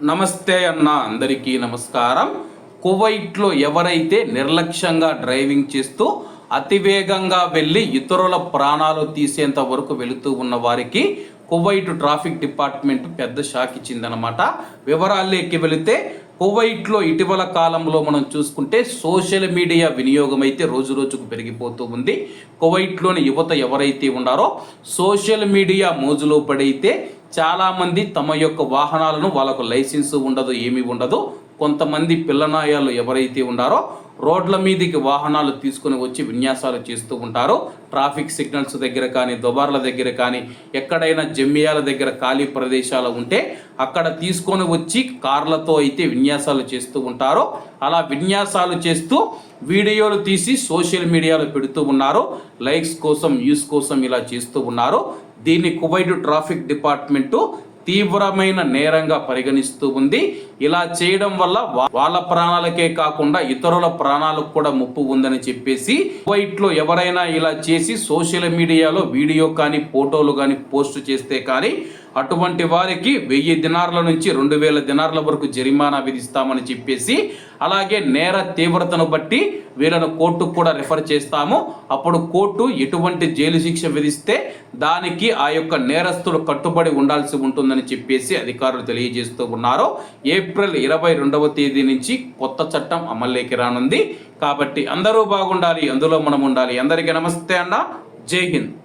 నమస్తే అన్న అందరికీ నమస్కారం. కువైట్లో ఎవరైతే నిర్లక్ష్యంగా డ్రైవింగ్ చేస్తూ అతివేగంగా వెళ్ళి ఇతరుల ప్రాణాలు తీసేంత వరకు వెళుతూ ఉన్న వారికి కువైట్ ట్రాఫిక్ డిపార్ట్మెంట్ పెద్ద షాక్ ఇచ్చిందనమాట వివరాల్లోకి వెళితే కువైట్లో ఇటీవల కాలంలో మనం చూసుకుంటే సోషల్ మీడియా వినియోగం అయితే రోజు రోజుకు పెరిగిపోతూ ఉంది. కువైట్లోని యువత ఎవరైతే ఉన్నారో సోషల్ మీడియా మోజులో పడైతే చాలామంది తమ యొక్క వాహనాలను వాళ్ళకు లైసెన్స్ ఉండదు ఏమీ ఉండదు. కొంతమంది పిల్లనాయాలు ఎవరైతే ఉన్నారో రోడ్ల మీదకి వాహనాలు తీసుకుని వచ్చి విన్యాసాలు చేస్తూ ఉంటారు. ట్రాఫిక్ సిగ్నల్స్ దగ్గర కానీ దుబార్ల దగ్గర కానీ ఎక్కడైనా జమ్మియాల దగ్గర ఖాళీ ప్రదేశాలు ఉంటే అక్కడ తీసుకొని వచ్చి కార్లతో అయితే విన్యాసాలు చేస్తూ ఉంటారు. అలా విన్యాసాలు చేస్తూ వీడియోలు తీసి సోషల్ మీడియాలో పెడుతూ ఉన్నారు. లైక్స్ కోసం వ్యూస్ కోసం ఇలా చేస్తూ ఉన్నారు. దీన్ని కువైట్ ట్రాఫిక్ డిపార్ట్మెంటు తీవ్రమైన నేరంగా పరిగణిస్తూ ఉంది. ఇలా చేయడం వల్ల వాళ్ళ ప్రాణాలకే కాకుండా ఇతరుల ప్రాణాలకు కూడా ముప్పు ఉందని చెప్పేసి కువైట్లో ఎవరైనా ఇలా చేసి సోషల్ మీడియాలో వీడియో కానీ ఫోటోలు కానీ పోస్ట్ చేస్తే కానీ అటువంటి వారికి వెయ్యి దినార్ల నుంచి రెండు వేల దినార్ల వరకు జరిమానా విధిస్తామని చెప్పేసి అలాగే నేర తీవ్రతను బట్టి వీళ్ళను కోర్టుకు కూడా రిఫర్ చేస్తాము. అప్పుడు కోర్టు ఎటువంటి జైలు శిక్ష విధిస్తే దానికి ఆ యొక్క నేరస్తులు కట్టుబడి ఉండాల్సి ఉంటుందని చెప్పేసి అధికారులు తెలియజేస్తూ ఉన్నారు. ఏప్రిల్ ఇరవై రెండవ తేదీ నుంచి కొత్త చట్టం అమల్లోకి రానుంది. కాబట్టి అందరూ బాగుండాలి అందులో మనం ఉండాలి. అందరికీ నమస్తే అన్న. జై హింద్.